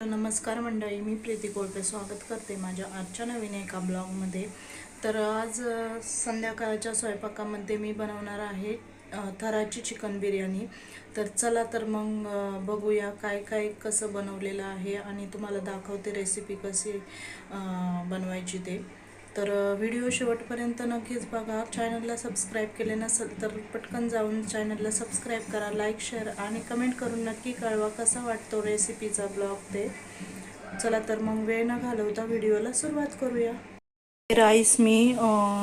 नमस्कार मंडळी मी प्रीती कोळपे स्वागत करते माझ्या आजच्या नवीन एका ब्लॉगमध्ये. तर आज संध्याकाळच्या स्वयंपाकामध्ये मी बनवणार आहे थराची चिकन बिर्याणी. तर चला तर मग बघूया काय काय कसं बनवलेलं आहे आणि तुम्हाला दाखवते रेसिपी कशी बनवायची ते. तर व्हिडिओ शेवटपर्यंत नक्कीच बघा. चॅनलला सबस्क्राईब केले नसेल तर पटकन जाऊन चॅनलला सबस्क्राईब करा लाईक शेअर आणि कमेंट करून नक्की कळवा कसा वाटतो रेसिपीचा ब्लॉग ते. चला तर मग वेळ न घालवता व्हिडिओला सुरुवात करूया. राईस मी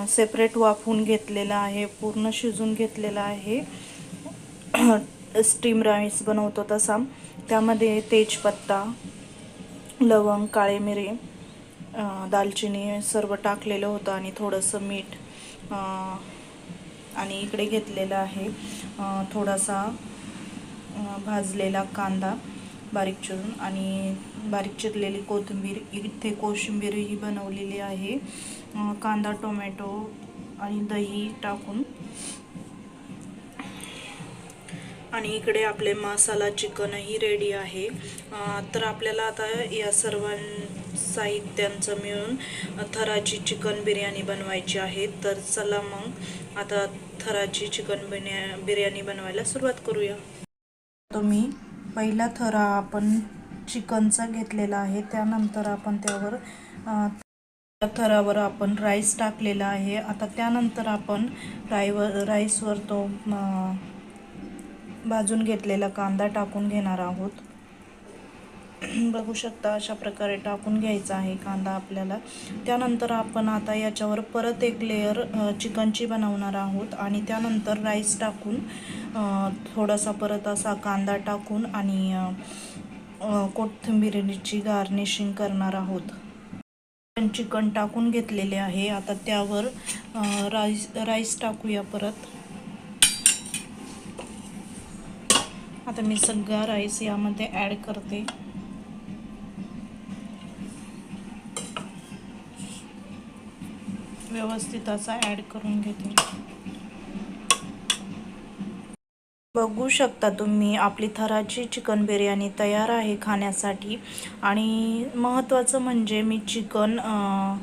सेपरेट वाफवून घेतलेला आहे पूर्ण शिजून घेतलेला आहे. स्टीम राईस बनवतो तसा. त्यामध्ये तेजपत्ता लवंग काळे मिरे दालचिनी सर्व टाकलेलं होतं आणि थोडंसं मीठ आणि इकडे घेतलेलं आहे. थोडासा भाजलेला कांदा बारीक चिरून आणि बारीक चिरलेली कोथिंबीर इथे कोशिंबीरही बनवलेली आहे. कांदा टोमॅटो आणि दही टाकून आणि इकडे आपले मसाला चिकनही रेडी आहे. तर आपल्याला आता या सर्व साहित्यांचं मिळून थराची चिकन बिर्याणी बनवायची आहे. तर चला मग आता थराची चिकन बिर्या बिर्याणी बनवायला सुरुवात करूया. तुम्ही पहिला थरा आपण चिकनचा घेतलेला आहे. त्यानंतर आपण त्यावर त्या थरावर आपण राईस टाकलेला आहे. आता त्यानंतर आपण राईवर राईसवर तो भाजून घेतलेला कांदा टाकून घेणार आहोत. बघू शकता अशा प्रकारे टाकून घ्यायचा आहे कांदा आपल्याला. त्यानंतर आपण आता याच्यावर परत एक लेअर चिकनची बनवणार आहोत आणि त्यानंतर राईस टाकून थोडासा परत असा कांदा टाकून आणि कोथिंबिरीची गार्निशिंग करणार आहोत. चिकन टाकून घेतलेले आहे. आता त्यावर राईस राईस टाकूया परत. आता मी सगळा राईस यामध्ये ॲड करते. व्यवस्थित असा ॲड करून घेते. बघू शकता तुम्ही आपली थराची चिकन बिर्याणी तयार आहे खाण्यासाठी. आणि महत्त्वाचं म्हणजे मी चिकन आ...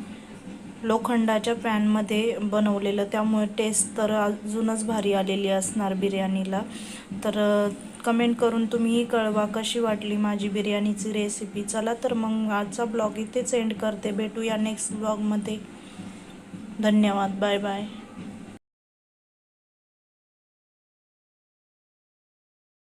लोखंडाच्या पॅनमध्ये बनवलेलं त्यामुळे टेस्ट तर अजूनच भारी आलेली असणार बिर्याणीला. तर कमेंट करून तुम्हीही कळवा कशी वाटली माझी बिर्याणीची रेसिपी चला तर मग आजचा ब्लॉग इथेच एंड करते. भेटूया नेक्स्ट ब्लॉगमध्ये धन्यवाद. Bye bye